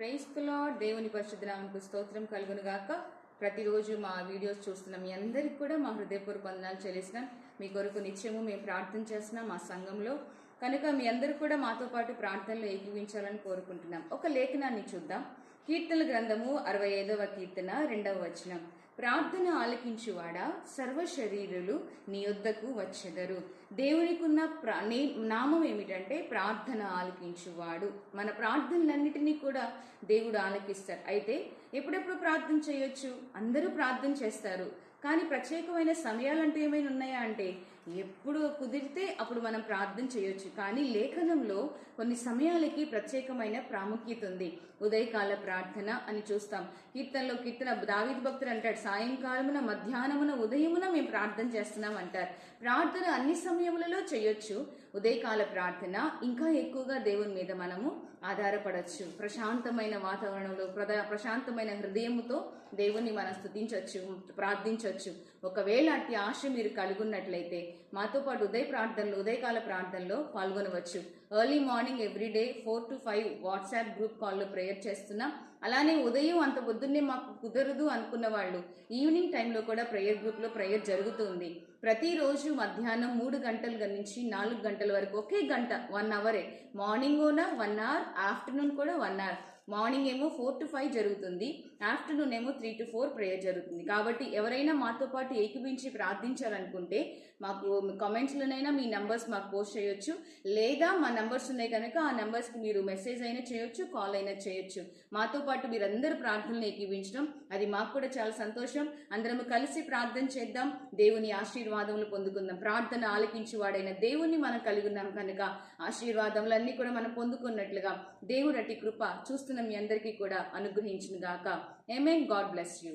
క్రైస్తులో దేవుని పరిశుద్ధనామకు స్తోత్రం కలుగును గాక ప్రతిరోజు మా వీడియోస్ చూస్తున్న మీ అందరికి కూడా మా హృదయపూర్వక వందనాలు చెల్లిస్తున్నాం. మీ కొరకు నిత్యము మేము ప్రార్థన చేస్తున్నాం మా సంఘంలో. కనుక మీ అందరూ కూడా మాతో పాటు ప్రార్థనలో ఏకీవించాలని కోరుకుంటున్నాం. ఒక లేఖనాన్ని చూద్దాం. కీర్తన గ్రంథము అరవై ఐదవ కీర్తన రెండవ వచనం. ప్రార్థన ఆలకించువాడా? సర్వ శరీరులు నీ యొద్దకు వచ్చెదరు. దేవునికున్న ప్రా నే- నామం ఏమిటంటే ప్రార్థన ఆలకించువాడు. మన ప్రార్థనలన్నిటినీ కూడా దేవుడు ఆలకిస్తాడు. అయితే ఎప్పుడెప్పుడు ప్రార్థన చేయొచ్చు? అందరూ ప్రార్థన చేస్తారు. కానీ ప్రత్యేకమైన సమయాలంటూ ఏమైనా ఉన్నాయా అంటే ఎప్పుడు కుదిరితే అప్పుడు మనం ప్రార్థన చేయొచ్చు. కానీ లేఖనంలో కొన్ని సమయాలకి ప్రత్యేకమైన ప్రాముఖ్యత ఉంది. ఉదయకాల ప్రార్థన అని చూస్తాం. కీర్తనలో కీర్తన దావిద్ భక్తుడు అంటాడు సాయంకాలమున మధ్యాహ్నమున ఉదయమున మేము ప్రార్థన చేస్తున్నాం అంటారు. ప్రార్థన అన్ని సమయములలో చేయొచ్చు. ఉదయకాల ప్రార్థన ఇంకా ఎక్కువగా దేవుని మీద మనము ఆధారపడచ్చు. ప్రశాంతమైన వాతావరణంలో ప్రద- ప్రశాంతమైన హృదయముతో దేవుణ్ణి మనం స్థుతించవచ్చు ప్రార్థించవచ్చు ఒకవేళ అట్టి ఆశ మీరు కలుగున్నట్లయితే మాతో పాటు ఉదయ ప్రార్థనలో ఉదయకాల ప్రార్థనలో పాల్గొనవచ్చు. Early morning everyday four to five WhatsApp group కాల్లో ప్రేయర్ చేస్తున్నాం. అలానే ఉదయం అంత పొద్దున్నే మాకు కుదరదు అనుకున్న వాళ్ళు ఈవినింగ్ టైంలో కూడా ప్రేయర్ గ్రూప్లో ప్రేయర్ జరుగుతుంది. ప్రతిరోజు మధ్యాహ్నం మూడు గంటల నుంచి నాలుగు గంటల వరకు ఒకే గంట వన్ అవరే మార్నింగ్ కూడా వన్ అవర్ ఆఫ్టర్నూన్ కూడా వన్ అవర్ మార్నింగ్ ఏమో ఫోర్ టు ఫైవ్ జరుగుతుంది ఆఫ్టర్నూన్ ఏమో త్రీ టు ఫోర్ ప్రేయర్ జరుగుతుంది. కాబట్టి ఎవరైనా మాతో పాటు ఏకీభించి ప్రార్థించాలనుకుంటే మాకు కామెంట్స్లోనైనా మీ నంబర్స్ మాకు పోస్ట్ చేయొచ్చు. లేదా మా నంబర్స్ ఉన్నాయి కనుక ఆ నంబర్స్కి మీరు మెసేజ్ అయినా చేయొచ్చు కాల్ అయినా చేయొచ్చు. మాతో పాటు మీరందరూ ప్రార్థనలు ఏకీపించడం అది మాకు కూడా చాలా సంతోషం. అందరం కలిసి ప్రార్థన చేద్దాం. దేవుని ఆశీర్వాదములు పొందుకుందాం. ప్రార్థన ఆలకించువాడైన దేవుణ్ణి మనం కలిగి ఉన్నాం కనుక ఆశీర్వాదములన్నీ కూడా మనం పొందుకున్నట్లుగా. దేవుడు అట్టి కృప చూస్తున్న మీ అందరికీ కూడా అనుగ్రహించిన గాక ఏమేన్ గాడ్ బ్లెస్ యూ